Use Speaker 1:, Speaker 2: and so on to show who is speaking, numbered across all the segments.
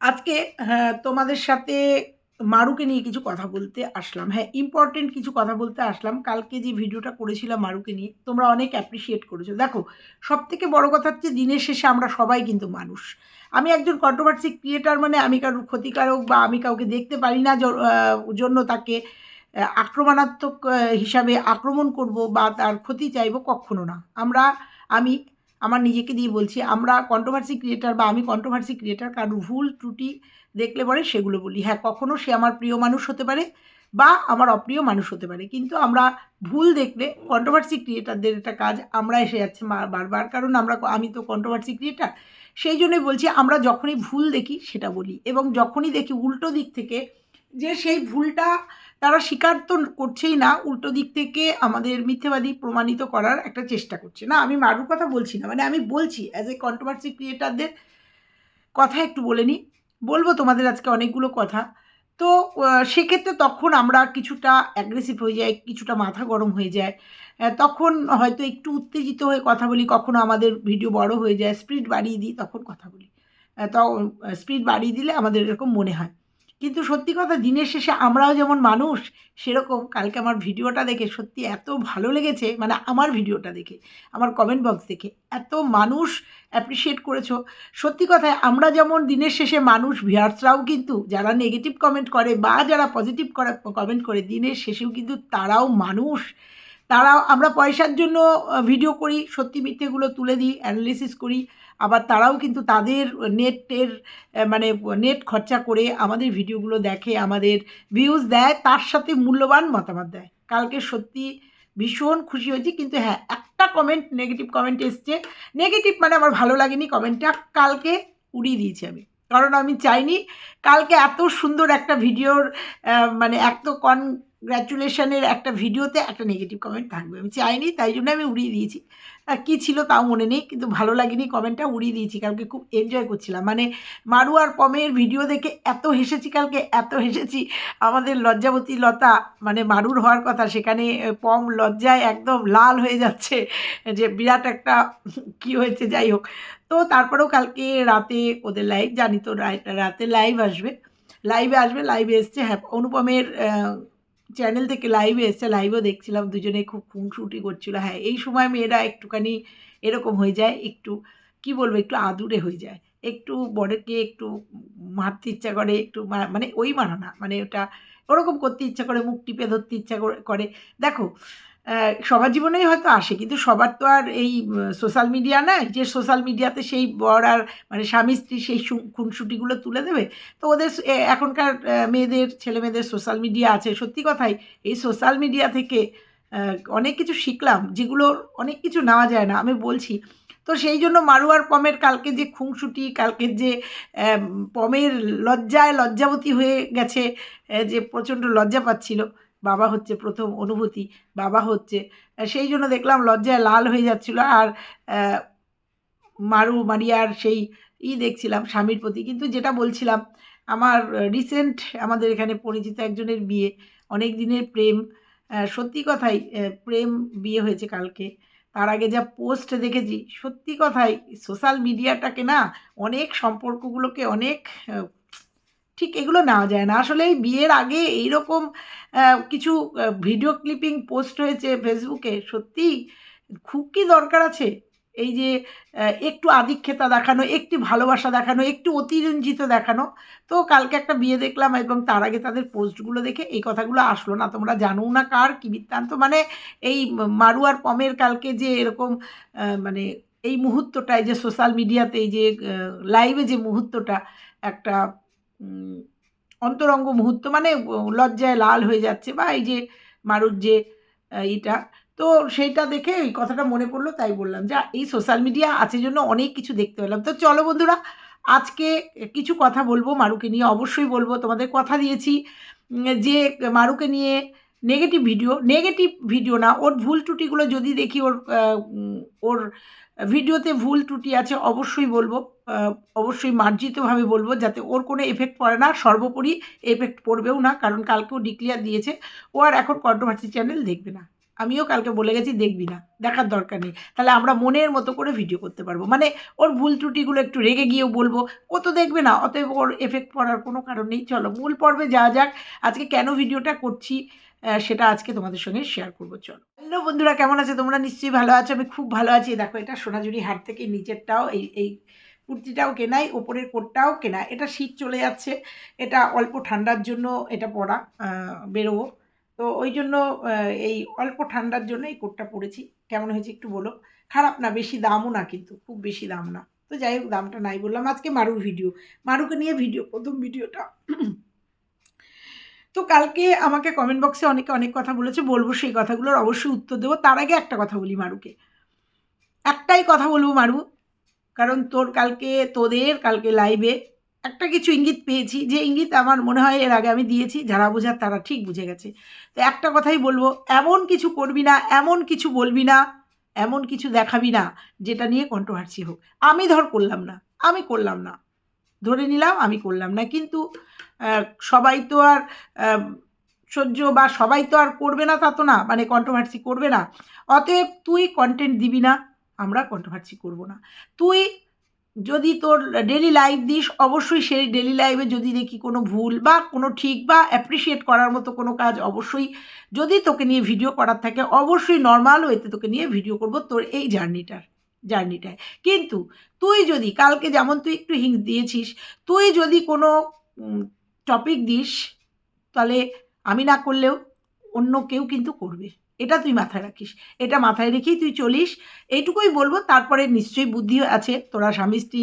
Speaker 1: আজকে হ্যাঁ, তোমাদের সাথে মারুকে নিয়ে কিছু কথা বলতে আসলাম। হ্যাঁ ইম্পর্টেন্ট কিছু কথা বলতে আসলাম। কালকে যে ভিডিওটা করেছিলাম মারুকে নিয়ে তোমরা অনেক অ্যাপ্রিসিয়েট করেছ। দেখো সব থেকে বড় কথা হচ্ছে দিনের শেষে আমরা সবাই কিন্তু মানুষ। আমি একজন কন্ট্রোভার্সি ক্রিয়েটার মানে আমি কারোর ক্ষতিকারক বা আমি কাউকে দেখতে পারি না জন্য তাকে আক্রমণাত্মক হিসাবে আক্রমণ করব বা তার ক্ষতি চাইব কখনো না। আমরা আমি আমার নিজেকে দিয়ে বলছি, আমরা কন্ট্রোভার্সি ক্রিয়েটার বা আমি কন্ট্রোভার্সি ক্রিয়েটার কারণ ভুল, ত্রুটি দেখলে পরে সেগুলো বলি। হ্যাঁ কখনও সে আমার প্রিয় মানুষ হতে পারে বা আমার অপ্রিয় মানুষ হতে পারে। কিন্তু আমরা ভুল দেখলে কন্ট্রোভার্সি ক্রিয়েটারদের একটা কাজ আমরা এসে যাচ্ছে বারবার। কারণ আমরা আমি তো কন্ট্রোভার্সি ক্রিয়েটার সেই জন্যই বলছি, আমরা যখনই ভুল দেখি সেটা বলি এবং যখনই দেখি উল্টো দিক থেকে যে সেই ভুলটা তারা স্বীকার তো করছেই না, উল্টো দিক থেকে আমাদের মিথ্যেবাদী প্রমাণিত করার একটা চেষ্টা করছে। না, আমি মারুর কথা বলছি না মানে আমি বলছি অ্যাজ এ কন্ট্রোভার্সি ক্রিয়েটারদের কথা একটু বলে নিই। বলব তোমাদের আজকে অনেকগুলো কথা। তো সেক্ষেত্রে তখন আমরা কিছুটা অ্যাগ্রেসিভ হয়ে যাই, কিছুটা মাথা গরম হয়ে যায়। তখন হয়তো একটু উত্তেজিত হয়ে কথা বলি, কখনো আমাদের ভিডিও বড় হয়ে যায় স্পিড বাড়িয়ে দিই, তখন কথা বলি। তো স্পিড বাড়িয়ে দিলে আমাদের এরকম মনে হয়। কিন্তু সত্যি কথা দিনের শেষে আমরাও যেমন মানুষ, সেরকম কালকে আমার ভিডিওটা দেখে সত্যি এত ভালো লেগেছে মানে আমার ভিডিওটা দেখে, আমার কমেন্ট বক্স দেখে এত মানুষ অ্যাপ্রিসিয়েট করেছ। সত্যি কথায় আমরা যেমন দিনের শেষে মানুষ ভিয়ার্সরাও কিন্তু যারা নেগেটিভ কমেন্ট করে বা যারা পজিটিভ করে কমেন্ট করে, দিনের শেষেও কিন্তু তারাও মানুষ। তারাও আমরা পয়সার জন্য ভিডিও করি, সত্যি মিথ্যেগুলো তুলে দিই অ্যানালিসিস করি, আবার তারাও কিন্তু তাদের নেটের মানে নেট খরচা করে আমাদের ভিডিওগুলো দেখে, আমাদের ভিউজ দেয়, তার সাথে মূল্যবান মতামত দেয়। কালকে সত্যি ভীষণ খুশি হয়েছি, কিন্তু হ্যাঁ একটা কমেন্ট নেগেটিভ কমেন্ট এসছে। নেগেটিভ মানে আমার ভালো লাগেনি কমেন্টটা কালকে উড়িয়ে দিয়েছি আমি। কারণ আমি চাইনি, কালকে এত সুন্দর একটা ভিডিওর মানে এত কনগ্র্যাচুলেশনের একটা ভিডিওতে একটা নেগেটিভ কমেন্ট থাকবে। আমি চাইনি, তাই জন্য আমি উড়িয়ে দিয়েছি। আর কী ছিল তাও মনে নেই, কিন্তু ভালো লাগেনি কমেন্টটা উড়িয়ে দিয়েছি। কালকে খুব এনজয় করছিলাম। মানে মারু আর পমের ভিডিও দেখে এত হেসেছি কালকে, এত হেসেছি। আমাদের লজ্জাবতী লতা মানে মারুর হওয়ার কথা, সেখানে পম লজ্জায় একদম লাল হয়ে যাচ্ছে। যে বিরাট একটা কি হয়েছে, যাই হোক। তো তারপরেও কালকে রাতে ওদের লাইভ জানি তো রাতে লাইভ আসবে। লাইভে আসবে লাইভে এসছে হ্যাঁ অনুপমের চ্যানেল থেকে লাইভে এসছে লাইভও দেখছিলাম দুজনে খুব খুনসুটি করছিল। হ্যাঁ এই সময় মেয়েরা একটুখানি এরকম হয়ে যায়, একটু, কি বলব, একটু আদুরে হয়ে যায়। একটু বড়কে একটু মারতে ইচ্ছা করে, একটু মানে ওই মারা না মানে ওটা ওরকম করতে ইচ্ছা করে, মুখ টিপে ধরতে ইচ্ছা করে- দেখো সবার জীবনেই হয়তো আসে, কিন্তু সবার তো আর এই সোশ্যাল মিডিয়া নয় যে সোশ্যাল মিডিয়াতে সেই বর আর মানে স্বামী, স্ত্রী সেই খুনসুটিগুলো তুলে দেবে, তো ওদের এখনকার মেয়েদের, ছেলে মেয়েদের সোশ্যাল মিডিয়া আছে। সত্যি কথাই, এই সোশ্যাল মিডিয়া থেকে অনেক কিছু শিখলাম, যেগুলো অনেক কিছু নেওয়া যায় না, আমি বলছি। তো সেই জন্য মারুয়ার পমের কালকে যে খুনসুটি কালকের যে পমের লজ্জায় লজ্জাবতী হয়ে গেছে যে প্রচণ্ড লজ্জা পাচ্ছিল বাবা হচ্ছে প্রথম অনুভূতি, বাবা হচ্ছে সেই জন্য দেখলাম লজ্জায় লাল হয়ে যাচ্ছিল আর মারু, মারিয়ার সেই ই দেখছিলাম স্বামীর প্রতি। কিন্তু যেটা বলছিলাম, আমার রিসেন্ট আমাদের এখানে পরিচিত একজনের বিয়ে, অনেক দিনের প্রেম সত্যি কথাই প্রেম বিয়ে হয়েছে কালকে। তার আগে যা পোস্ট দেখেছি, সত্যি কথাই সোশ্যাল মিডিয়াটাকে না, অনেক সম্পর্কগুলোকে অনেক ঠিক এগুলো নেওয়া যায় না। আসলে এই বিয়ের আগে এইরকম কিছু ভিডিও ক্লিপিং পোস্ট হয়েছে ফেসবুকে সত্যি খুব কি দরকার আছে? এই যে একটু আধিক্ষেতা দেখানো, একটু ভালোবাসা দেখানো, একটু অতিরঞ্জিত দেখানো। তো কালকে একটা বিয়ে দেখলাম এবং তার আগে তাদের পোস্টগুলো দেখে এই কথাগুলো আসলো না। তোমরা জানো না কার, কি বৃত্তান্ত? মানে এই মারুয়ার পমের কালকে যে এরকম মানে এই মুহূর্তটায় যে সোশ্যাল মিডিয়াতে এই যে লাইভে যে মুহূর্তটা, একটা অন্তরঙ্গ মুহূর্ত মানে লজ্জায় লাল হয়ে যাচ্ছে বা এই যে মারুর যে এটা তো সেইটা দেখে এই কথাটা মনে পড়ল, তাই বললাম, যে, এই সোশ্যাল মিডিয়া আছে জন্য অনেক কিছু দেখতে পেলাম। তো চলো বন্ধুরা, আজকে কিছু কথা বলব মারুকে নিয়ে, অবশ্যই বলব, তোমাদের কথা দিয়েছি যে মারুকে নিয়ে নেগেটিভ ভিডিও নেগেটিভ ভিডিও না, ওর ভুল ত্রুটিগুলো যদি দেখি ওর ওর ভিডিওতে ভুল ত্রুটি আছে, অবশ্যই বলব। অবশ্যই মার্জিতভাবে বলব যাতে ওর কোনো এফেক্ট পড়ে না। সর্বোপরি এফেক্ট পড়বেও না, কারণ কালকেও ডিক্লিয়ার দিয়েছে। ও আর এখন কন্ট্রোভার্সি চ্যানেল দেখবে না। আমিও কালকে বলে গেছি, দেখবি না। দেখার দরকার নেই। তাহলে আমরা মনের মতো করে ভিডিও করতে পারব। মানে ওর ভুল ত্রুটিগুলো একটু রেগে গিয়েও বলব। ও তো দেখবে না, অতএব ওর এফেক্ট পড়ার কোনো কারণ নেই। চলো, মূল পর্বে যা যাক। আজকে কেন ভিডিওটা করছি? সেটা আজকে তোমাদের সঙ্গে শেয়ার করব, চলো। হ্যালো বন্ধুরা, কেমন আছে? তোমরা নিশ্চয়ই ভালো আছো, আমি খুব ভালো আছি। দেখো, এটা সোনাঝুরি হাট থেকে নিচেরটাও এই এই কুর্তিটাও কেনাই, ওপরের কোটটাও কেনা। এটা শীত চলে যাচ্ছে, এটা অল্প ঠান্ডার জন্য এটা পরা বেরোবো। তো ওই জন্য এই অল্প ঠান্ডার জন্য এই কোটটা পরেছি। কেমন হয়েছে একটু বলো। খারাপ না, বেশি দামও না কিন্তু, খুব বেশি দাম না। তো যাই হোক, দামটা নাই বললাম আজকে মারুর ভিডিও মারুকে নিয়ে ভিডিও প্রথম ভিডিওটা তো কালকে আমাকে কমেন্ট বক্সে অনেকে অনেক কথা বলেছে, বলব সেই কথাগুলোর অবশ্যই উত্তর দেবো। তার আগে একটা কথা বলি মারুকে। একটাই কথা বলব মারু, কারণ তোর কালকে তোদের কালকে লাইভে একটা কিছু ইঙ্গিত পেয়েছি, যে ইঙ্গিত আমার মনে হয় এর আগে আমি দিয়েছি, যারা বোঝার তারা ঠিক বুঝে গেছে। তো একটা কথাই বলব, এমন কিছু করবি না, এমন কিছু বলবি না, এমন কিছু দেখাবি না, যেটা নিয়ে কন্ট্রোভার্সি হোক। আমি ধর করলাম না, আমি করলাম না। ধরে নিলাম আমি করলাম না, কিন্তু সবাই তো আর সহ্য বা সবাই তো আর করবে না তা তো না মানে কন্ট্রোভার্সি করবে না। অতএব তুই কন্টেন্ট দিবি না, আমরা কন্ট্রোভার্সি করব না। তুই যদি তোর ডেলি লাইভ দিস, অবশ্যই সেই ডেলি লাইভে যদি দেখি কোনো ভুল বা কোনো ঠিক বা অ্যাপ্রিসিয়েট করার মতো কোনো কাজ অবশ্যই যদি তোকে নিয়ে ভিডিও করার থাকে, অবশ্যই নর্মাল ওয়েতে তোকে নিয়ে ভিডিও করব তোর এই জার্নিটার জার্নিটায় কিন্তু তুই যদি, কালকে যেমন তুই একটু হিংস দিয়েছিস, তুই যদি কোনো টপিক দিস, তাহলে আমি না করলেও অন্য কেউ কিন্তু করবে। এটা তুই মাথায় রাখিস। এটা মাথায় রেখেই তুই চলিস। এইটুকুই বলব, তারপরে নিশ্চয়ই বুদ্ধি আছে, তোরা স্বামী, স্ত্রী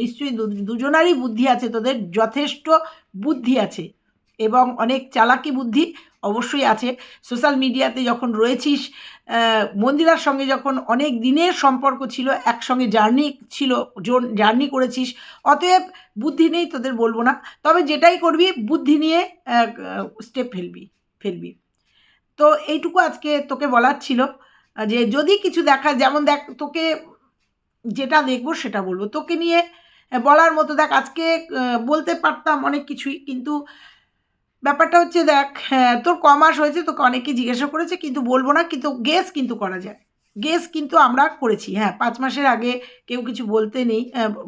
Speaker 1: নিশ্চয়ই দুজনারই বুদ্ধি আছে, তোদের যথেষ্ট বুদ্ধি আছে এবং অনেক চালাকি বুদ্ধি। অবশ্যই আছে। সোশ্যাল মিডিয়াতে যখন রয়েছিস মন্দিরার সঙ্গে যখন অনেক দিনের সম্পর্ক ছিল, একসঙ্গে জার্নি ছিল জার্নি করেছিস, অতএব বুদ্ধি নেই তোদের বলব না। তবে যেটাই করবি, বুদ্ধি নিয়ে স্টেপ ফেলবি ফেলবি। তো এইটুকু আজকে তোকে বলার ছিল, যে যদি কিছু দেখা, যেমন দেখ, তোকে যেটা দেখব সেটা বলব। তোকে নিয়ে বলার মতো দেখ, আজকে বলতে পারতাম অনেক কিছুই, কিন্তু ব্যাপারটা হচ্ছে দেখ হ্যাঁ, তোর ক মাস হয়েছে তোকে অনেকে জিজ্ঞাসা করেছে কিন্তু বলব না কিন্তু গেস কিন্তু করা যায়। গেস কিন্তু আমরা করেছি হ্যাঁ পাঁচ মাসের আগে কেউ কিছু বলতে নেই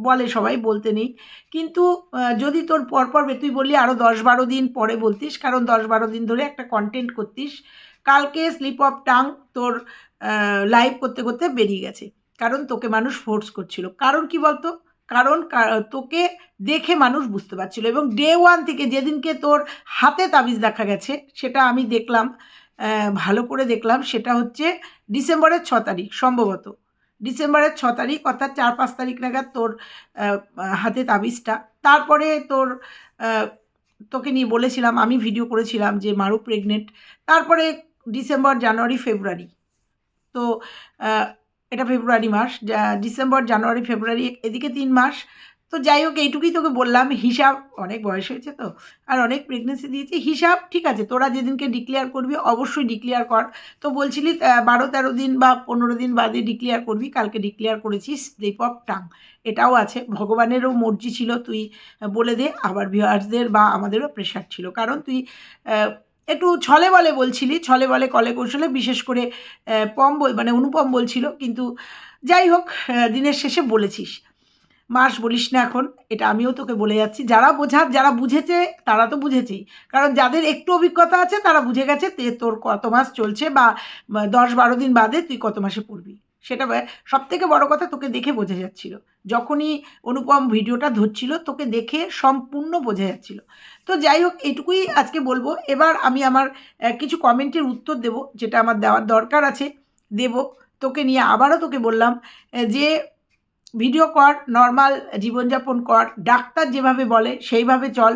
Speaker 1: বলে সবাই বলতে নেই। কিন্তু যদি তোর পরপর তুই বললি আরও দশ বারো দিন পরে বলতিস কারণ দশ বারো দিন ধরে একটা কন্টেন্ট করতিস কালকে স্লিপ অফ টাং তোর লাইভ করতে করতে বেরিয়ে গেছে। কারণ তোকে মানুষ ফোর্স করছিল। কারণ কি বলতো? কারণ তোকে দেখে মানুষ বুঝতে পারছিল এবং ডে ওয়ান থেকে যেদিনকে তোর হাতে তাবিজ দেখা গেছে, সেটা আমি দেখলাম ভালো করে দেখলাম, সেটা হচ্ছে ডিসেম্বরের ছ তারিখ সম্ভবত। ডিসেম্বরের ছ তারিখ অর্থাৎ চার পাঁচ তারিখ নাগাদ তোর হাতে তাবিজটা। তারপরে তোর তোকে নিয়ে বলেছিলাম, আমি ভিডিও করেছিলাম যে মারু প্রেগনেন্ট তারপরে ডিসেম্বর, জানুয়ারি, ফেব্রুয়ারি। তো এটা ফেব্রুয়ারি মাস ডিসেম্বর, জানুয়ারি, ফেব্রুয়ারি, এদিকে তিন মাস তো যাই হোক, এইটুকুই তোকে বললাম। হিসাব অনেক বয়স হয়েছে তো, আর অনেক প্রেগনেন্সি দিয়েছি। হিসাব ঠিক আছে, তোরা যেদিনকে ডিক্লেয়ার করবি অবশ্যই ডিক্লেয়ার কর। তো বলছিলি বারো, তেরো দিন বা পনেরো দিন বাদে ডিক্লেয়ার করবি, কালকে ডিক্লেয়ার করেছিস অফ টাং। এটাও আছে, ভগবানেরও মর্জি ছিল, তুই বলে দে, আবার ভিউয়ার্সদের বা আমাদেরও প্রেশার ছিল। কারণ তুই একটু ছলে বলে বলছিলি, ছলে বলে, কলে কৌশলে বিশেষ করে পম বল মানে অনুপম বলছিল, কিন্তু যাই হোক দিনের শেষে বলেছিস। মাস বলিস না এখন, এটা আমিও তোকে বলে যাচ্ছি। যারা বোঝা যারা বুঝেছে, তারা তো বুঝেছেই। কারণ যাদের একটু অভিজ্ঞতা আছে, তারা বুঝে গেছে তে তোর কত মাস চলছে বা দশ বারো দিন বাদে তুই কত মাসে পড়বি। সেটা সব থেকে বড় কথা তোকে দেখে বোঝা যাচ্ছিল। যখনই অনুপম ভিডিওটা ধরছিল, তোকে দেখে সম্পূর্ণ বোঝা যাচ্ছিল। তো যাই হোক, এইটুকুই আজকে বলব। এবার আমি আমার কিছু কমেন্টের উত্তর দেব, যেটা আমার দেওয়ার দরকার আছে। দেব, তোকে নিয়ে আবারও তোকে বললাম যে ভিডিও কর নর্মাল জীবনযাপন কর, ডাক্তার যেভাবে বলে সেইভাবে চল।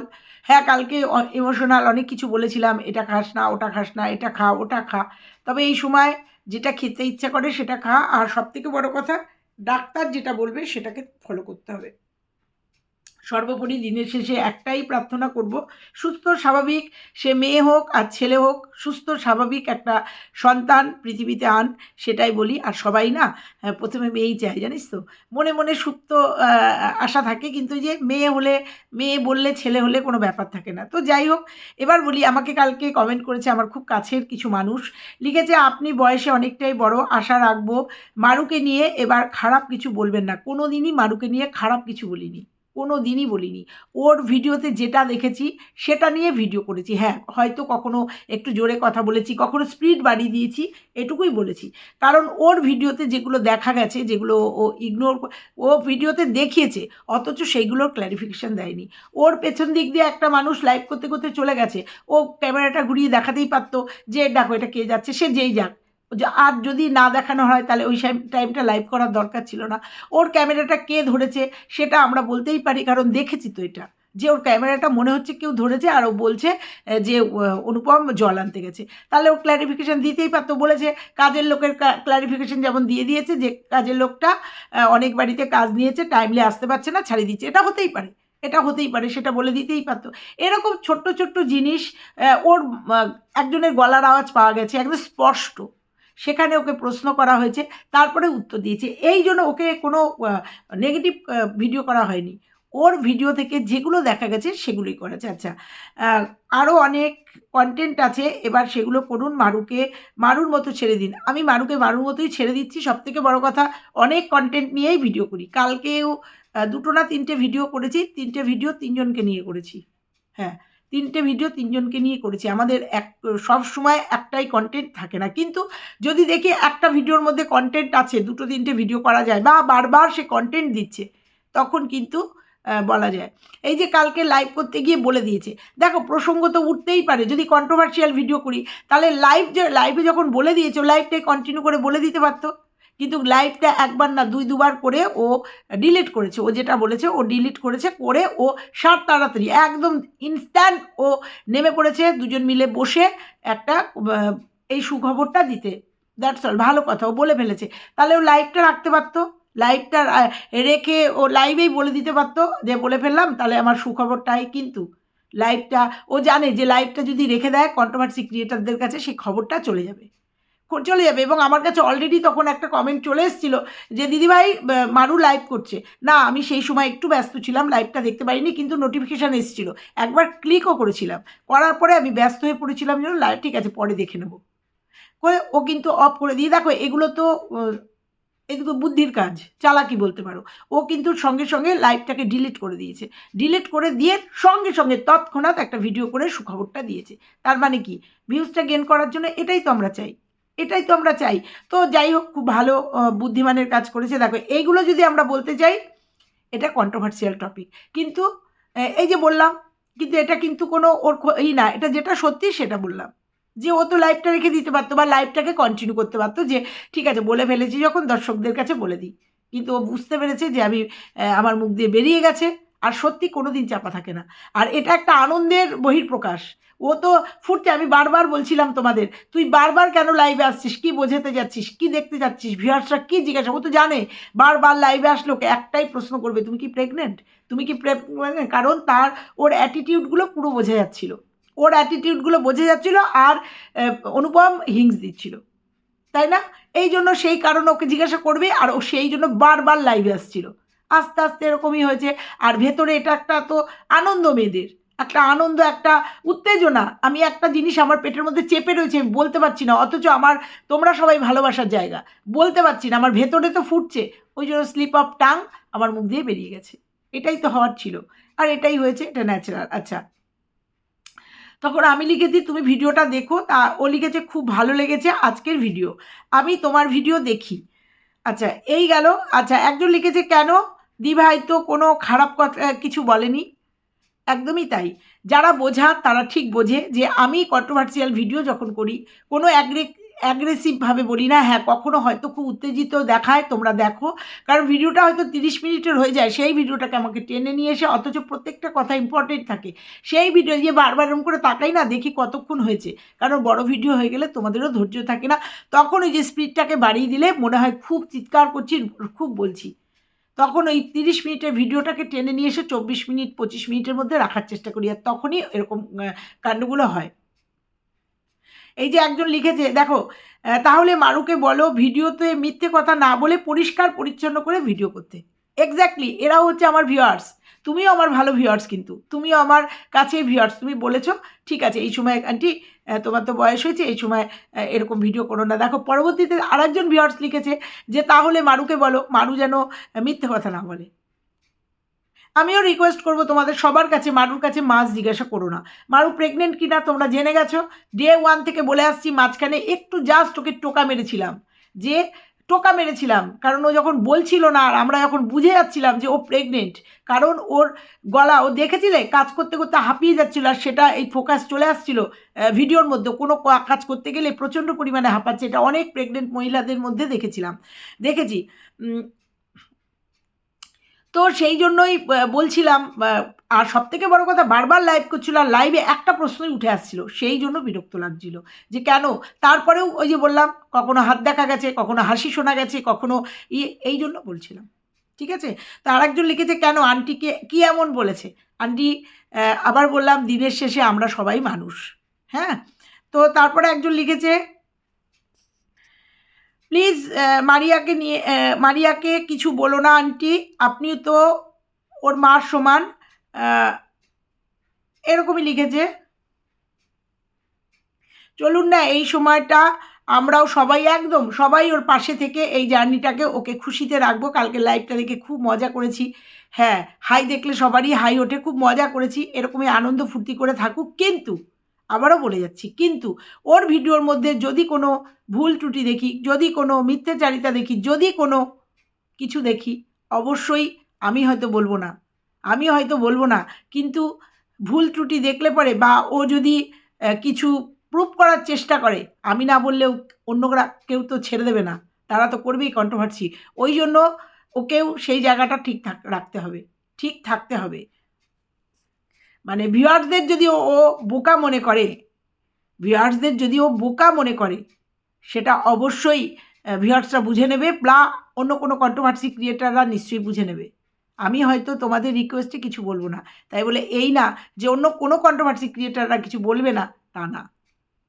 Speaker 1: হ্যাঁ কালকে ইমোশনাল অনেক কিছু বলেছিলাম, এটা খাস না, ওটা খাস না, এটা খা, ওটা খা। তবে এই সময় যেটা খেতে ইচ্ছা করে সেটা খা, আর সবথেকে বড় কথা, ডাক্তার যেটা বলবে সেটাকে ফলো করতে হবে। সর্বোপরি দিনের শেষে একটাই প্রার্থনা করব। সুস্থ স্বাভাবিক সে মেয়ে হোক আর ছেলে হোক সুস্থ স্বাভাবিক একটা সন্তান পৃথিবীতে আন সেটাই বলি। আর সবাই না আহ, প্রথমে মেয়েই চায় জানিস তো? মনে মনে সুপ্ত আশা থাকে কিন্তু যে মেয়ে হলে মেয়ে বললে ছেলে হলে কোনো ব্যাপার থাকে না। তো যাই হোক এবার বলি আমাকে কালকে কমেন্ট করেছে আমার খুব কাছের কিছু মানুষ। লিখেছে আপনি বয়সে অনেকটাই বড় আশা রাখব। মারুকে নিয়ে এবার খারাপ কিছু বলবেন না। কোনো দিনই মারুকে নিয়ে খারাপ কিছু বলিনি। কোনো দিনই বলিনি। ওর ভিডিওতে যেটা দেখেছি, সেটা নিয়ে ভিডিও করেছি। হ্যাঁ হয়তো কখনো একটু জোরে কথা বলেছি, কখনো স্পিড বাড়িয়ে দিয়েছি, এটুকুই বলেছি। কারণ ওর ভিডিওতে যেগুলো দেখা গেছে, যেগুলো ও ইগনোর ও ভিডিওতে দেখিয়েছে, অথচ সেইগুলোর ক্ল্যারিফিকেশান দেয়নি। ওর পেছন দিক দিয়ে একটা মানুষ লাইভ করতে করতে চলে গেছে। ও ক্যামেরাটা ঘুরিয়ে দেখাতেই পারতো যে, দেখো, এটা কে যাচ্ছে? সে যেই যাক। আর যদি না দেখানো হয়, তাহলে ওই টাইমটা লাইভ করার দরকার ছিল না। ওর ক্যামেরাটা কে ধরেছে, সেটা আমরা বলতেই পারি, কারণ দেখেছি তো এটা। যে ওর ক্যামেরাটা মনে হচ্ছে কেউ ধরেছে, আর ও বলছে যে অনুপম জল আনতে গেছে। তাহলে ও ক্ল্যারিফিকেশান দিতেই পারতো, বলেছে, কাজের লোকের ক্ল্যারিফিকেশান যেমন দিয়ে দিয়েছে, যে কাজের লোকটা অনেক বাড়িতে কাজ নিয়েছে টাইমলি আসতে পারছে না, ছাড়িয়ে দিচ্ছে। এটা হতেই পারে, এটা হতেই পারে, সেটা বলে দিতেই পারতো। এরকম ছোট্ট ছোট্ট জিনিস ওর একজনের গলার আওয়াজ পাওয়া গেছে, একদম স্পষ্ট। সেখানে ওকে প্রশ্ন করা হয়েছে, তারপরে উত্তর দিয়েছে। এই জন্য ওকে কোনো নেগেটিভ ভিডিও করা হয়নি। ওর ভিডিও থেকে যেগুলো দেখা গেছে সেগুলোই করেছে। আচ্ছা আরও অনেক কন্টেন্ট আছে, এবার সেগুলো করুন মারুকে। মারুর মতো ছেড়ে দিন। আমি মারুকে মারুর মতোই ছেড়ে দিচ্ছি। সবথেকে বড় কথা, অনেক কন্টেন্ট নিয়েই ভিডিও করি। কালকেও দুটো না তিনটে ভিডিও করেছি। তিনটে ভিডিও তিনজনকে নিয়ে করেছি। হ্যাঁ। তিনটে ভিডিও তিনজনকে নিয়ে করেছি। আমাদের এক, সব সময় একটাই কন্টেন্ট থাকে না। কিন্তু যদি দেখি একটা ভিডিওর মধ্যে কন্টেন্ট আছে, দুটো তিনটে ভিডিও করা যায় বা বারবার সে কন্টেন্ট দিচ্ছে, তখন কিন্তু বলা যায়। এই যে কালকে লাইভ করতে গিয়ে বলে দিয়েছে, দেখো প্রসঙ্গ তো উঠতেই পারে, যদি কন্ট্রোভার্সিয়াল ভিডিও করি, তাহলে লাইভ যে লাইভে যখন বলে দিয়েছে লাইভটাই কন্টিনিউ করে বলে দিতে পারতো। কিন্তু লাইভটা একবার না দুই, দুবার করে ও ডিলিট করেছে। ও যেটা বলেছে, ও ডিলিট করেছে, করে ও সাত তাড়াতাড়ি, একদম ইনস্ট্যান্ট ও নেমে পড়েছে। দুজন মিলে বসে একটা এই সুখবরটা দিতে। দ্যাটস অল ভালো কথা, ও বলে ফেলেছে। তাহলে ও লাইভটা রাখতে পারতো। লাইভটা রেখে ও লাইভেই বলে দিতে পারতো যে বলে ফেললাম, তাহলে আমার সুখবরটাই কিন্তু লাইভটা ও জানে যে লাইভটা যদি রেখে দেয় কন্ট্রোভার্সি ক্রিয়েটারদের কাছে সেই খবরটা চলে যাবে। চলে যাবে এবং আমার কাছে অলরেডি তখন একটা কমেন্ট চলে এসেছিল যে, দিদিভাই মারু লাইভ করছে। না, আমি সেই সময় একটু ব্যস্ত ছিলাম লাইভটা দেখতে পারিনি, কিন্তু নোটিফিকেশান এসেছিল। একবার ক্লিকও করেছিলাম। করার পরে আমি ব্যস্ত হয়ে পড়েছিলাম যেন লাইভ ঠিক আছে, পরে দেখে নেব। করে ও কিন্তু অফ করে দিয়ে, দেখো, এগুলো তো এগুলো বুদ্ধির কাজ, চালাকি বলতে পারো। ও কিন্তু সঙ্গে সঙ্গে লাইভটাকে ডিলিট করে দিয়েছে। ডিলিট করে দিয়ে সঙ্গে সঙ্গে তৎক্ষণাৎ একটা ভিডিও করে সুখবরটা দিয়েছে। তার মানে কি? ভিউজটা গেন করার জন্য এটাই তো আমরা চাই। এটাই তো আমরা চাই। তো যাই হোক, খুব ভালো বুদ্ধিমানের কাজ করেছে। দেখো, এইগুলো যদি আমরা বলতে চাই এটা কন্ট্রোভার্সিয়াল টপিক কিন্তু এই যে বললাম, কিন্তু এটা কিন্তু কোনো ওর ই না, এটা যেটা সত্যি সেটা বললাম। যে ও তো লাইভটা রেখে দিতে পারতো বা লাইভটাকে কন্টিনিউ করতে পারতো যে, ঠিক আছে, বলে ফেলেছি যখন, দর্শকদের কাছে বলে দিই। কিন্তু ও বুঝতে পেরেছে যে আমি আমার মুখ দিয়ে বেরিয়ে গেছে। আর সত্যি কোনো দিন চাপা থাকে না। আর এটা একটা আনন্দের বহির্প্রকাশ ও তো ফুটছে, আমি বারবার বলছিলাম তোমাদের, তুই বারবার কেন লাইভে আসছিস? কি বোঝাতে যাচ্ছিস? কি দেখতে যাচ্ছিস? ভিউয়ার্সরা কি জিজ্ঞাসা ও তো জানে, বারবার লাইভে আসলো একটাই প্রশ্ন করবে, তুমি কি প্রেগনেন্ট তুমি কি প্রেগনেন্ট কারণ তার, ওর অ্যাটিটিউডগুলো পুরো বোঝা যাচ্ছিল। ওর অ্যাটিটিউডগুলো বোঝা যাচ্ছিল আর অনুপম হিংস দিচ্ছিল। তাই না? এই জন্য সেই কারণে ওকে জিজ্ঞাসা করবে আর ও সেই জন্য বারবার লাইভে আসছিল। আস্তে আস্তে এরকমই হয়েছে। আর ভেতরে এটা একটা তো আনন্দ মেয়েদের। একটা আনন্দ, একটা উত্তেজনা। আমি একটা জিনিস আমার পেটের মধ্যে চেপে রয়েছে, আমি বলতে পারছি না। অথচ আমার, তোমরা সবাই ভালোবাসার জায়গা। বলতে পারছি না, আমার ভেতরে তো ফুটছে। ওই জন্য স্লিপ অফ টাং আমার মুখ দিয়ে বেরিয়ে গেছে। এটাই তো হওয়ার ছিল। আর এটাই হয়েছে, এটা ন্যাচারাল আচ্ছা। তখন আমি লিখেছি তুমি ভিডিওটা দেখো। তা ও লিখেছে, খুব ভালো লেগেছে আজকের ভিডিও। আমি তোমার ভিডিও দেখি। আচ্ছা এই গেল। আচ্ছা একজন লিখেছে, কেন? দিভাই তো কোনো খারাপ কথা কিছু বলেনি। একদমই তাই। যারা বোঝা, তারা ঠিক বোঝে যে আমি কন্ট্রোভার্সিয়াল ভিডিও যখন করি, কোনো অ্যাগ্রে অ্যাগ্রেসিভভাবে বলি না হ্যাঁ কখনো হয়তো খুব উত্তেজিত দেখায়, তোমরা দেখো। কারণ ভিডিওটা হয়তো তিরিশ মিনিটের হয়ে যায়, সেই ভিডিওটাকে আমাকে টেনে নিয়ে এসে অথচ প্রত্যেকটা কথা ইম্পর্টেন্ট থাকে। সেই ভিডিও যে বারবার এরকম করে তাকাই না, দেখি কতক্ষণ হয়েছে। কারণ বড় ভিডিও হয়ে গেলে তোমাদেরও ধৈর্য থাকে না। তখন ওই যে স্পিডটাকে বাড়িয়ে দিলে মনে হয় খুব চিৎকার করছি, খুব বলছি। তখন ওই তিরিশ মিনিটের ভিডিওটাকে টেনে নিয়ে এসে চব্বিশ মিনিট, পঁচিশ মিনিটের মধ্যে রাখার চেষ্টা করি আর তখনই এরকম কাণ্ডগুলো হয়। এই যে একজন লিখেছে, দেখো তাহলে মারুকে বলো ভিডিওতে মিথ্যে কথা না বলে পরিষ্কার, পরিচ্ছন্ন করে ভিডিও করতে। এক্স্যাক্টলি এরাও হচ্ছে আমার ভিউয়ার্স তুমিও আমার ভালো ভিউয়ার্স কিন্তু। তুমিও আমার কাছে ভিউয়ার্স তুমি বলেছ, ঠিক আছে, এই সময় আন্টি তোমার তো বয়স হয়েছে, এই সময় এরকম ভিডিও করো না। দেখো, পরবর্তীতে আরেকজন ভিওর্স লিখেছে যে, তাহলে মারুকে বলো, মারু যেন মিথ্যে কথা না বলে। আমিও রিকোয়েস্ট করব তোমাদের সবার কাছে, মারুর কাছে মাছ জিজ্ঞাসা করো না। মারু প্রেগনেন্ট কিনা তোমরা জেনে গেছো? ডে ওয়ান থেকে বলে আসছি, মাঝখানে একটু জাস্ট ওকে টোকা মেরেছিলাম। যে টোকা মেরেছিলাম। কারণ ও যখন বলছিল না, আর আমরা যখন বুঝে যাচ্ছিলাম যে ও প্রেগনেন্ট কারণ ওর গলা, ও দেখেছিলে? কাজ করতে করতে হাঁপিয়ে যাচ্ছিল, আর সেটা এই ফোকাস চলে আসছিল ভিডিওর মধ্যে। কোনো কাজ করতে গেলে প্রচণ্ড পরিমাণে হাঁপাচ্ছে। এটা অনেক প্রেগনেন্ট মহিলাদের মধ্যে দেখেছিলাম। দেখেছি। তো সেই জন্যই বলছিলাম আর সব থেকে বড় কথা, বারবার লাইভ করছিল আর লাইভে একটা প্রশ্নই উঠে আসছিল, সেই জন্য বিরক্ত লাগছিল। যে কেন? তারপরেও ওই যে বললাম, কখনো হাত দেখা গেছে, কখনো হাসি শোনা গেছে, কখনো এই জন্য বলছিলাম। ঠিক আছে? তো আরেকজন লিখেছে, কেন আন্টিকে, কি এমন বলেছে? আন্টি আবার বললাম, দিনের শেষে আমরা সবাই মানুষ। হ্যাঁ? তো তারপরে একজন লিখেছে প্লিজ মারিয়াকে নিয়ে মারিয়াকে কিছু বলো না আন্টি আপনি তো ওর মার সমান। এরকমই লিখেছে। চলুন না, এই সময়টা আমরাও সবাই একদম, সবাই ওর পাশে থেকে এই জার্নিটাকে ওকে খুশিতে রাখব। কালকে লাইভটা দেখে খুব মজা করেছি। হ্যাঁ হাই দেখলে সবারই হাই ওঠে। খুব মজা করেছি। এরকমই আনন্দ ফুর্তি করে থাকুক। কিন্তু আবারও বলে যাচ্ছি। কিন্তু ওর ভিডিওর মধ্যে যদি কোনো ভুল ত্রুটি দেখি, যদি কোনো মিথ্যাচারিতা দেখি, যদি কোনো কিছু দেখি, অবশ্যই আমি হয়তো বলব না। আমি হয়তো বলব না। কিন্তু ভুল ত্রুটি দেখলে পরে বা ও যদি কিছু প্রুভ করার চেষ্টা করে, আমি না বললেও অন্যরা কেউ তো ছেড়ে দেবে না। তারা তো করবেই কন্ট্রোভার্সি ওই জন্য ওকেও সেই জায়গাটা ঠিক থাক, রাখতে হবে। ঠিক থাকতে হবে। মানে ভিউয়ার্সদের যদি ও বোকা মনে করে, ভিউয়ার্সদের যদি ও বোকা মনে করে, সেটা অবশ্যই ভিউয়ার্সরা বুঝে নেবে, প্লা অন্য কোনো কন্ট্রোভার্সি ক্রিয়েটাররা নিশ্চয়ই বুঝে নেবে। আমি হয়তো তোমাদের রিকোয়েস্টে কিছু বলব না। তাই বলে এই না যে অন্য কোনো কন্ট্রোভার্সি ক্রিয়েটাররা কিছু বলবে না, তা না।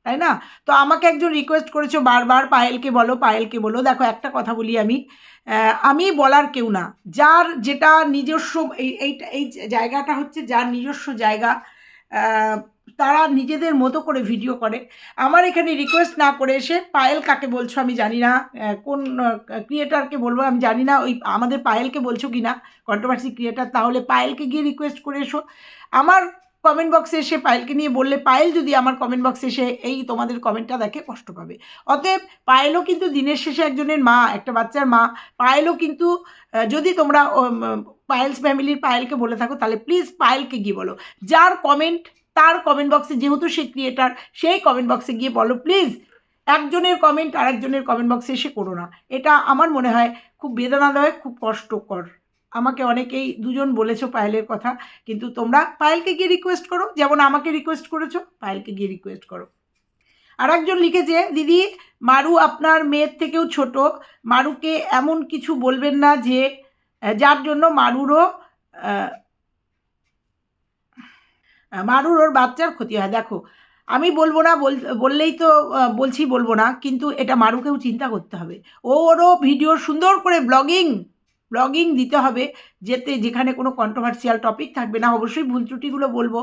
Speaker 1: তাই না? তো আমাকে একজন রিকোয়েস্ট করেছ বারবার, পায়েলকে বলো পায়েলকে বলো। দেখো, একটা কথা বলি আমি। আমি বলার কেউ না। যার যেটা নিজস্ব, এই এই জায়গাটা হচ্ছে যার নিজস্ব জায়গা। তারা নিজেদের মতো করে ভিডিও করে। আমার এখানে রিকোয়েস্ট না করে এসে পায়েল কাকে বলছো আমি জানি না। কোন ক্রিয়েটারকে বলব আমি জানি না। ওই আমাদের পায়েলকে বলছো কি না কন্ট্রোভার্সি ক্রিয়েটার তাহলে পায়েলকে গিয়ে রিকোয়েস্ট করে এসো। আমার কমেন্ট বক্সে এসে পায়েলকে নিয়ে বললে পায়েল যদি আমার কমেন্ট বক্সে এসে এই তোমাদের কমেন্টটা দেখে কষ্ট পাবে। অতএব পায়েলও কিন্তু দিনের শেষে একজনের মা, একটা বাচ্চার মা। পায়েলও কিন্তু যদি তোমরা পায়েলস ফ্যামিলির পায়েলকে বলে থাকো, তাহলে প্লিজ পায়েলকে গিয়ে বলো। যার কমেন্ট তার কমেন্ট বক্সে যেহেতু সে ক্রিয়েটার সেই কমেন্ট বক্সে গিয়ে বলো প্লিজ একজনের কমেন্ট আর একজনের কমেন্ট বক্সে এসে করো না। এটা আমার মনে হয় খুব বেদনাদায়ক, খুব কষ্টকর। আমাকে অনেকেই দুজন বলেছ পায়েলের কথা, কিন্তু তোমরা পায়েলকে গিয়ে রিকোয়েস্ট করো। যেমন আমাকে রিকোয়েস্ট করেছ, পায়েলকে গিয়ে রিকোয়েস্ট করো। আর একজন লিখেছে, দিদি, মারু আপনার মেয়ের থেকেও ছোট। মারুকে এমন কিছু বলবেন না যে যার জন্য মারুরও মারুর ওর বাচ্চার ক্ষতি হয়। দেখো, আমি বলব না, বল- বললেই তো বলছি বলব না, কিন্তু এটা মারুকেও চিন্তা করতে হবে। ও ওরও ভিডিও সুন্দর করে ব্লগিং ব্লগিং দিতে হবে, যেতে যেখানে কোনো কন্ট্রোভার্সিয়াল টপিক থাকবে না, অবশ্যই ভুল ত্রুটিগুলো বলব।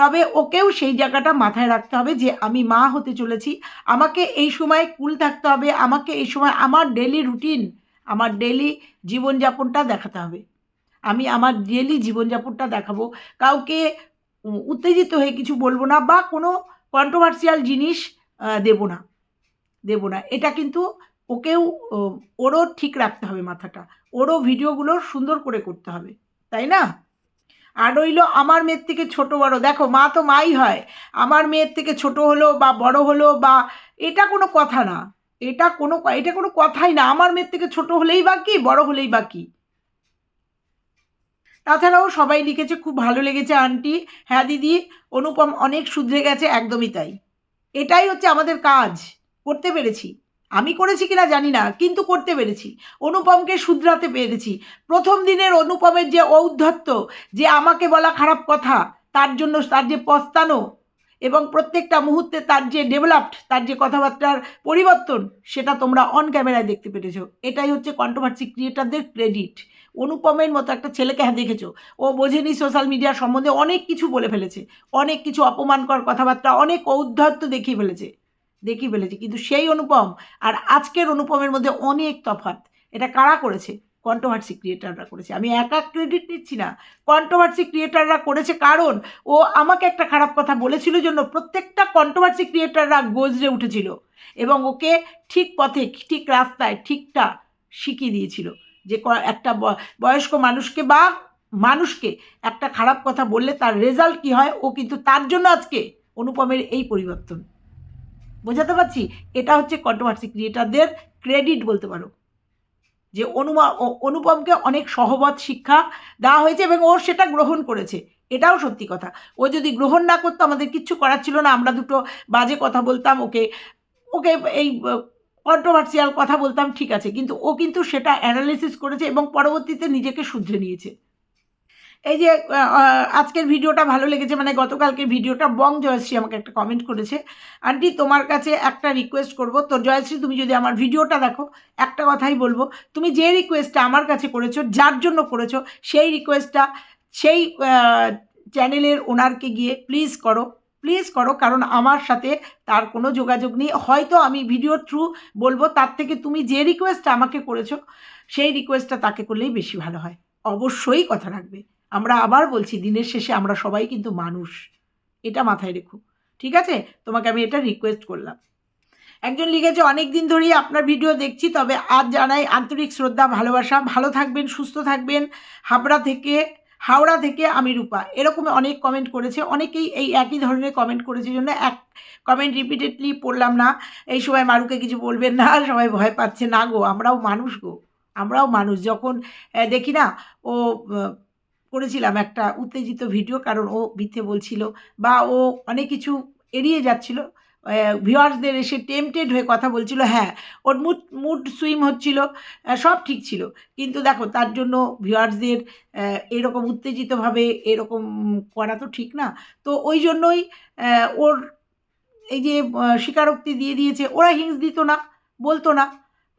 Speaker 1: তবে ওকেও সেই জায়গাটা মাথায় রাখতে হবে যে আমি মা হতে চলেছি, আমাকে এই সময় কুল থাকতে হবে, আমাকে এই সময় আমার ডেলি রুটিন আমার ডেলি জীবনযাপনটা দেখাতে হবে। আমি আমার ডেলি জীবনযাপনটা দেখাবো। কাউকে উত্তেজিত হয়ে কিছু বলব না বা কোনো কন্ট্রোভার্সিয়াল জিনিস দেবো না দেবো না। এটা কিন্তু ওকেও ওরও ঠিক রাখতে হবে মাথাটা। ওরও ভিডিওগুলো সুন্দর করে করতে হবে, তাই না? আর রইল আমার মেয়ের থেকে ছোট বড়। দেখো, মা তো মাই হয়। আমার মেয়ের থেকে ছোট হলো বা বড় হলো বা এটা কোনো কথা না। এটা কোনো এটা কোনো কথাই না। আমার মেয়ের থেকে ছোট হলেই বা কি, বড় হলেই বা কি? তাছাড়াও সবাই লিখেছে, খুব ভালো লেগেছে আন্টি। হ্যাঁ দিদি, অনুপম অনেক শুধরে গেছে, একদমই তাই। এটাই হচ্ছে আমাদের কাজ। করতে পেরেছি। আমি করেছি কিনা জানি না, কিন্তু করতে পেরেছি। অনুপমকে শুধরাতে পেরেছি। প্রথম দিনের অনুপমের যে ঔদ্ধত্য, যে আমাকে বলা খারাপ কথা, তার জন্য তার যে পস্তানো এবং প্রত্যেকটা মুহূর্তে তার যে ডেভেলপড তার যে কথাবার্তার পরিবর্তন, সেটা তোমরা অন ক্যামেরায় দেখতে পেরেছ। এটাই হচ্ছে কন্ট্রোভার্সি ক্রিয়েটারদের ক্রেডিট অনুপমের মতো একটা ছেলেকে হ্যাঁ দেখেছ? ও বোঝেনি সোশ্যাল মিডিয়ার সম্বন্ধে অনেক কিছু বলে ফেলেছে। অনেক কিছু অপমানকর কথাবার্তা, অনেক ঔদ্ধত্য দেখিয়ে ফেলেছে। দেখিয়ে ফেলেছে। কিন্তু সেই অনুপম আর আজকের অনুপমের মধ্যে অনেক তফাৎ। এটা কারা করেছে? কন্ট্রোভার্সি ক্রিয়েটাররা করেছে। আমি একা ক্রেডিট নিচ্ছি না। কন্ট্রোভার্সি ক্রিয়েটাররা করেছে কারণ ও আমাকে একটা খারাপ কথা বলেছিল জন্য প্রত্যেকটা কন্ট্রোভার্সি ক্রিয়েটাররা গজরে উঠেছিল এবং ওকে ঠিক পথে, ঠিক রাস্তায়, ঠিকটা শিখিয়ে দিয়েছিল যে একটা বয়স্ক মানুষকে বা মানুষকে একটা খারাপ কথা বললে তার রেজাল্ট কী হয়? ও কিন্তু তার জন্য আজকে অনুপমের এই পরিবর্তন। বোঝাতে পারছি? এটা হচ্ছে কন্ট্রোভার্সি ক্রিয়েটারদের ক্রেডিট বলতে পারো। যে অনুমা অনুপমকে অনেক সহবত শিক্ষা দেওয়া হয়েছে এবং ও সেটা গ্রহণ করেছে। এটাও সত্যি কথা। ও যদি গ্রহণ না করতো, আমাদের কিচ্ছু করার ছিল না। আমরা দুটো বাজে কথা বলতাম, ওকে ওকে এই কন্ট্রোভার্সিয়াল কথা বলতাম, ঠিক আছে। কিন্তু ও কিন্তু সেটা অ্যানালিসিস করেছে এবং পরবর্তীতে নিজেকে শুধরে নিয়েছে। এই যে আজকের ভিডিওটা ভালো লেগেছে মানে গতকালকের ভিডিওটা, বং জয়শ্রী আমাকে একটা কমেন্ট করেছে। আন্টি তোমার কাছে একটা রিকোয়েস্ট করব। তো জয়শ্রী, তুমি যদি আমার ভিডিওটা দেখো, একটা কথাই বলব, তুমি যে রিকোয়েস্টটা আমার কাছে করেছ, যার জন্য করেছ, সেই রিকোয়েস্টটা সেই চ্যানেলের ওনারকে গিয়ে প্লিজ করো। প্লিজ করো, কারণ আমার সাথে তার কোনো যোগাযোগ নেই। হয়তো আমি ভিডিও থ্রু বলব, তার থেকে তুমি যে রিকোয়েস্টটা আমাকে করেছ, সেই রিকোয়েস্টটা তাকে করলেই বেশি ভালো হয়। অবশ্যই কথা রাখবে। আমরা আবার বলছি, দিনের শেষে আমরা সবাই কিন্তু মানুষ। এটা মাথায় রেখো। ঠিক আছে? তোমাকে আমি এটা রিকোয়েস্ট করলাম। একজন লিখেছে অনেক দিন ধরেই আপনার ভিডিও দেখছি, তবে আজ জানাই আন্তরিক শ্রদ্ধা, ভালোবাসা। ভালো থাকবেন, সুস্থ থাকবেন। হাবড়া থেকে, হাওড়া থেকে আমি রূপা। এরকম অনেক কমেন্ট করেছে। অনেকেই এই একই ধরনের কমেন্ট করেছে, জন্য এক কমেন্ট রিপিটেডলি পড়লাম না। এই সময় মারুকে কিছু বলবেন না, সবাই ভয় পাচ্ছে। না গো, আমরাও মানুষ গো। আমরাও মানুষ। যখন দেখি না, ও করেছিলাম একটা উত্তেজিত ভিডিও, কারণ ও মিথ্যে বলছিল বা ও অনেক কিছু এড়িয়ে যাচ্ছিল। ভিওয়ার্সদের এসে টেম্পটেড হয়ে কথা বলছিল হ্যাঁ ওর মুড মুড সুইম হচ্ছিল সব ঠিক ছিল। কিন্তু দেখো, তার জন্য ভিওয়ার্সদের এরকম উত্তেজিতভাবে এরকম করা তো ঠিক না। তো ওই জন্যই ওর এই যে স্বীকারোক্তি দিয়ে দিয়েছে, ওরা হিংস দিত না, বলতো না।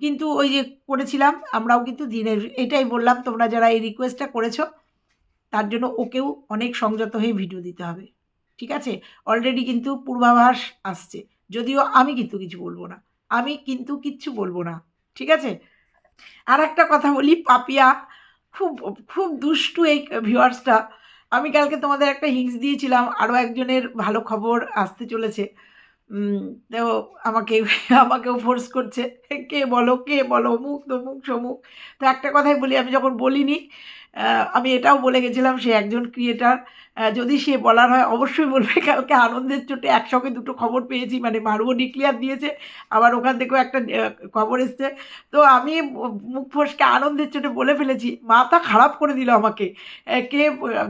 Speaker 1: কিন্তু ওই যে করেছিলাম, আমরাও কিন্তু দিনের, এটাই বললাম, তোমরা যারা এই রিকোয়েস্টটা করেছ তার জন্য ওকেও অনেক সংযত হয়ে ভিডিও দিতে হবে। ঠিক আছে? অলরেডি কিন্তু পূর্বাভাস আসছে। যদিও আমি কিন্তু কিছু বলব না। আমি কিন্তু কিচ্ছু বলব না। ঠিক আছে? আর একটা কথা বলি, পাপিয়া খুব খুব দুষ্টু এই ভিউয়ার্সটা আমি কালকে তোমাদের একটা হিংস দিয়েছিলাম আরও একজনের ভালো খবর আসতে চলেছে। তো আমাকে, আমাকেও ফোর্স করছে। কে বলো কে বলো অমুক তমুক সমুক তো একটা কথাই বলি, আমি যখন বলিনি আমি এটাও বলে গেছিলাম সে একজন ক্রিয়েটার যদি সে বলার হয় অবশ্যই বলবে, কালকে আনন্দের চোটে একসঙ্গে দুটো খবর পেয়েছি মানে মারুও ডিক্লিয়ার দিয়েছে, আবার ওখান থেকেও একটা খবর এসছে। তো আমি মুখ ফসকে আনন্দের চোটে বলে ফেলেছি, মাথা খারাপ করে দিল আমাকে। কে,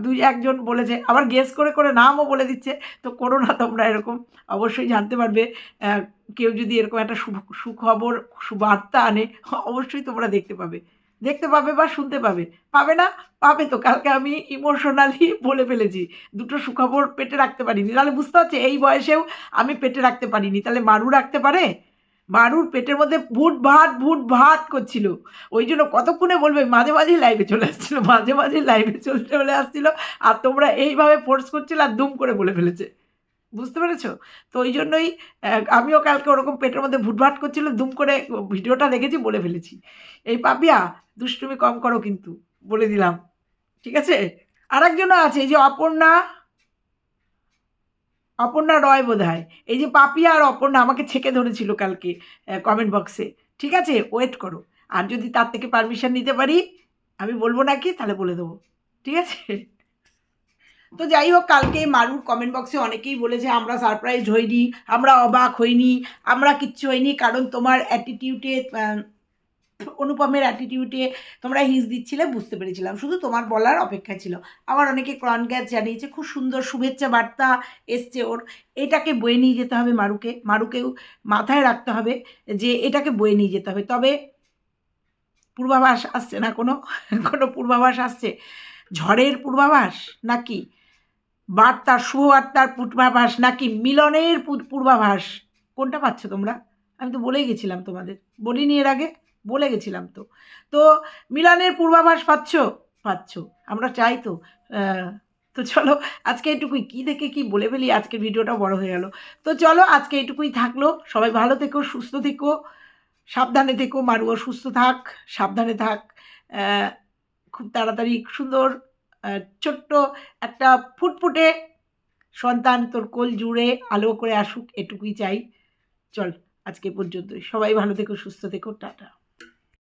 Speaker 1: দুই, একজন বলেছে, আবার গেস করে করে নামও বলে দিচ্ছে, তো করো না তোমরা এরকম, অবশ্যই জানতে পারবে কেউ যদি এরকম একটা সুখবর, সুবার্তা আনে, অবশ্যই তোমরা দেখতে পাবে। দেখতে পাবে বা শুনতে পাবে। পাবে না, পাবে তো। কালকে আমি ইমোশনালি বলে ফেলেছি, দুটো সুখবর পেটে রাখতে পারিনি। তাহলে বুঝতে পারছে, এই বয়সেও আমি পেটে রাখতে পারিনি। তাহলে মারু রাখতে পারে? মারুর পেটের মধ্যে ভুট ভাট ভুট ভাট করছিল। ওই জন্য কতক্ষণে বলবে? মাঝে মাঝে লাইভে চলে আসছিল, মাঝে মাঝে লাইভে চলে চলে আসছিল। আর তোমরা এইভাবে ফোর্স করছিল আর দুম করে বলে ফেলেছে। বুঝতে পেরেছ? তো ওই জন্যই আমিও কালকে ওরকম পেটের মধ্যে ভুটভাট করছিল, দুম করে ভিডিওটা দেখেছি, বলে ফেলেছি। এই পাপিয়া, দুষ্টুমি কম করো কিন্তু, বলে দিলাম। ঠিক আছে? আর একজনও আছে, এই যে অপর্ণা অপর্ণা রয় বোধ হয় এই যে পাপিয়া আর অপর্ণা আমাকে ছেকে ধরেছিল কালকে কমেন্ট বক্সে ঠিক আছে? ওয়েট করো। আর যদি তার থেকে পারমিশন নিতে পারি, আমি বলব নাকি, তাহলে বলে দেবো। ঠিক আছে? তো যাই হোক কালকে মারুর কমেন্ট বক্সে অনেকেই বলেছে, আমরা সারপ্রাইজ হইনি, আমরা অবাক হইনি, আমরা কিচ্ছু হইনি, কারণ তোমার অ্যাটিটিউডে অনুপমের অ্যাটিটিউডে তোমরা হিস দিচ্ছিলে, বুঝতে পেরেছিলাম। শুধু তোমার বলার অপেক্ষা ছিল। আবার অনেকে ক্রন গ্যাস জানিয়েছে, খুব সুন্দর শুভেচ্ছা বার্তা এসছে ওর। এটাকে বয়ে নিয়ে যেতে হবে মারুকে, মারুকেও মাথায় রাখতে হবে যে এটাকে বয়ে নিয়ে যেতে হবে। তবে পূর্বাভাস আসছে না কোনো? কোনো পূর্বাভাস আসছে? ঝড়ের পূর্বাভাস নাকি? বার্তার শুভবার্তার পূর্বাভাস নাকি মিলনের পূর্বাভাস? কোনটা পাচ্ছ তোমরা? আমি তো বলেই গেছিলাম তোমাদের। বলিনি এর আগে, বলে গেছিলাম তো। তো মিলনের পূর্বাভাস পাচ্ছ? পাচ্ছ। আমরা চাই তো। তো চলো আজকে এটুকুই। কী দেখে কি বলে ফেলি আজকের ভিডিওটা বড় হয়ে গেল। তো চলো আজকে এটুকুই থাকল। সবাই ভালো থেকো, সুস্থ থেকো, সাবধানে থেকো মারুও সুস্থ থাক, সাবধানে থাক। খুব তাড়াতাড়ি সুন্দর ছোট্ট একটা ফুটফুটে সন্তান তোর কোল জুড়ে আলো করে আসুক, এটুকুই চাই। চল, আজকে পর্যন্ত সবাই ভালো থেকো, সুস্থ থেকো, টাটা।